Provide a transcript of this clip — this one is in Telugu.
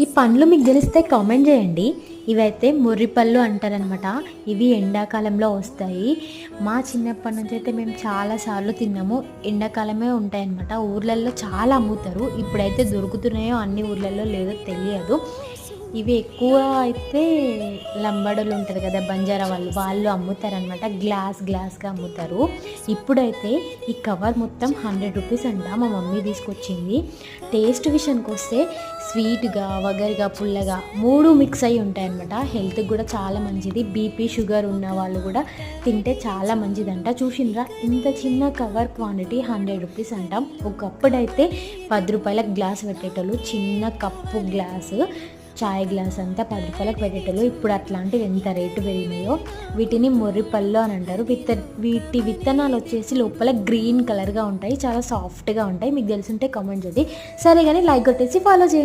ఈ పండ్లు మీకు తెలిస్తే కామెంట్ చేయండి. ఇవైతే ముర్రి పళ్ళు అంటారనమాట ఇవి ఎండాకాలంలో వస్తాయి. మా చిన్నప్పటి నుంచి అయితే మేము చాలాసార్లు తిన్నాము. ఎండాకాలమే ఉంటాయన్నమాట. ఊర్లలో చాలా అమ్ముతారు. ఇప్పుడైతే దొరుకుతున్నాయో అన్ని ఊర్లలో లేదో తెలియదు. ఇవి ఎక్కువ అయితే లంబడలు ఉంటారు కదా బంజారా వాళ్ళు. వాళ్ళు అమ్ముతారనమాట గ్లాస్ గ్లాస్గా అమ్ముతారు. ఇప్పుడైతే ఈ కవర్ మొత్తం హండ్రెడ్ రూపీస్ అంట మా మమ్మీ తీసుకొచ్చింది. టేస్ట్ విషయానికి వస్తే స్వీట్గా వగరుగా పుల్లగా మూడు మిక్స్ అయి ఉంటాయన్నమాట. హెల్త్కి కూడా చాలా మంచిది. బీపీ షుగర్ ఉన్న వాళ్ళు కూడా తింటే చాలా మంచిదంట. చూసిండ్రా? ఇంత చిన్న కవర్ క్వాంటిటీ హండ్రెడ్ రూపీస్ అంట. ఒకప్పుడైతే పది రూపాయల గ్లాస్ పెట్టేటోళ్ళు చిన్న కప్పు గ్లాసు చాయ్ గ్లాస్ అంతా పది రూపాయలకు పెట్టేటోళ్ళు. ఇప్పుడు అట్లాంటివి ఎంత రేటు పెరిగినాయో వీటిని మొర్రిపళ్ళు అని అంటారు. విత్త వీటి విత్తనాలు వచ్చేసి లోపల గ్రీన్ కలర్గా ఉంటాయి. చాలా సాఫ్ట్గా ఉంటాయి. మీకు తెలుసుంటే కామెంట్ చేయండి. సరే కానీ లైక్ కొట్టేసి ఫాలో చేయండి.